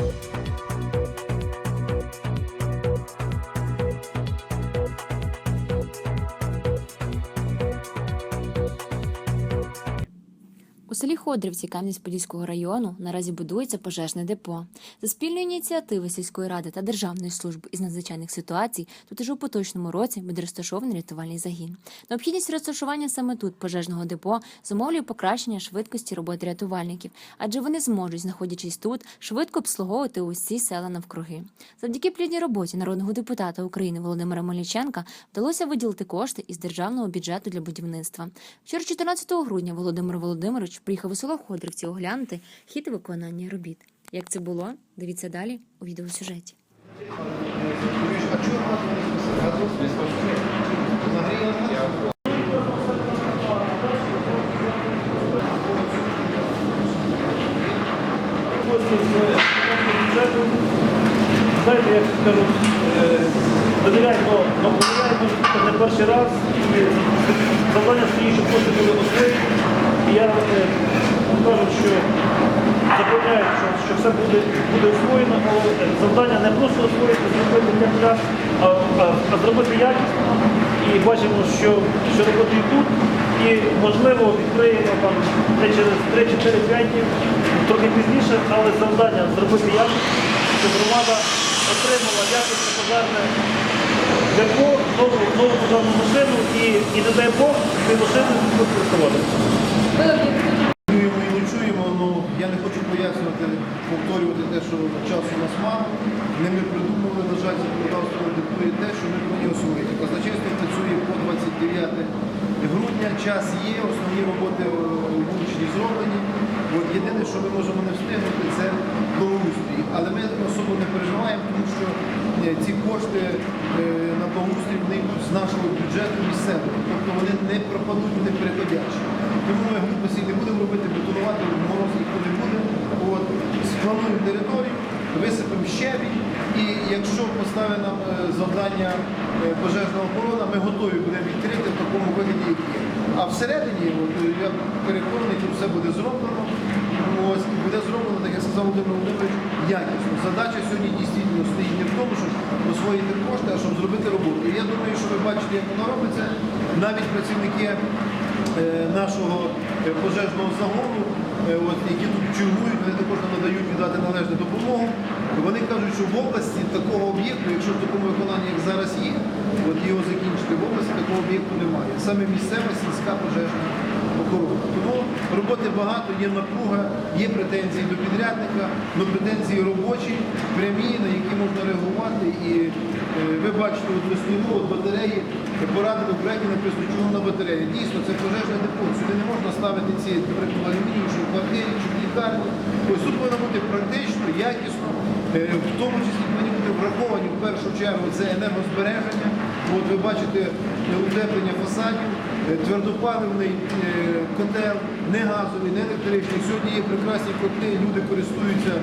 У селі Ходрівці Кам'янець-Подільського району наразі будується пожежне депо. За спільної ініціативи сільської ради та Державної служби із надзвичайних ситуацій тут уже у поточному році буде розташований рятувальний загін. Необхідність розташування саме тут пожежного депо зумовлює покращення швидкості роботи рятувальників, адже вони зможуть, знаходячись тут, швидко обслуговувати усі села навкруги. Завдяки плідній роботі народного депутата України Володимира Мельниченка вдалося виділити кошти із державного бюджету для будівництва. Вчора, 14 грудня, Володимир Володимирович приїхав у село Ходрівці оглянути хід виконання робіт. Як це було? Дивіться далі у відеосюжеті. Знаєте, як кажуть, е, довіряємо, довіряємо це не перший раз. Завдання стоїть, щоб кошти були освоєні. І я е, кажу, що запевняю, що, що все буде, буде освоєно, але е, завдання не просто освоїти, зробити для а, а, а зробити якісно. І бачимо, що, що роботи йдуть. І можливо відкриємо там не через 3-4-5 днів, трохи пізніше, але завдання зробити якісно, щоб громада отримала якісне пожежне депо, нову, нову пожежну машину і, і не дай Бог, ці машини будуть користуватися. Чуємо і не чуємо, ну я не хочу пояснювати, повторювати те, що часу у нас мало. Не ми придумували, на жаль, законодавство диктує те, що ми повинні освоїти. Казначейство працює по 29 грудня, час є, основні роботи е, вуличні зроблені. От єдине, що ми можемо не встигнути, це благоустрій. Але ми особо не переживаємо, тому що е, ці кошти е, на благоустрій вони з нашого бюджету місцевого. Тобто вони не пропадуть, не переходячі. Тому ми глупості не будемо робити, бетонувати, мороз ніхто не буде. От, сплануємо територію, висипемо щебінь, і якщо поставить нам е, завдання пожежна охорона, ми готові будемо відкрити в такому вигляді, як є. А всередині, е, я переконаний, тут все буде зроблено. Ось, буде зроблено, так як сказав Володимир Володимирович, якісно. Задача сьогодні дійсно стоїть не в тому, щоб освоїти кошти, а щоб зробити роботу. І я думаю, що ви бачите, як воно робиться. Навіть працівники е, нашого е, пожежного загону, от, які тут чергують, вони також надають віддати належну допомогу. Вони кажуть, що в області такого об'єкту, якщо в такому виконанні, як зараз є, от його закінчити, в області такого об'єкту немає. Саме місцева сільська пожежна охорона. Тому роботи багато, є напруга, є претензії до підрядника, але претензії робочі, прямі, на які можна реагувати. І е, ви бачите, от ми от батареї, в проєкті написано, чому на батареї. Дійсно, це пожежне депо. Сюди не можна ставити ці наприклад, алюмінію, що в квартирі, чи в лікарні. Ось тут повинно бути практично, якісно, е, в тому числі повинні бути враховані в першу чергу це енергозбереження. От ви бачите е, утеплення фасадів, е, твердопаливний е, котел, не газовий, не електричний. Сьогодні є прекрасні котли, люди користуються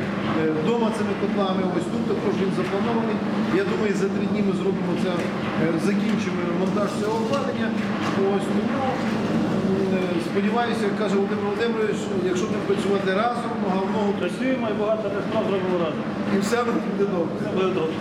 вдома цими котлами. Ось тут також він запланований. Я думаю, за три дні ми зробимо це, закінчимо монтаж цього обладнання. Ось тому сподіваюся, каже Володимир Володимирович, якщо будемо працювати разом, нога в ногу, Працюємо і багато справ зробимо разом. і все буде добре. Все буде добре.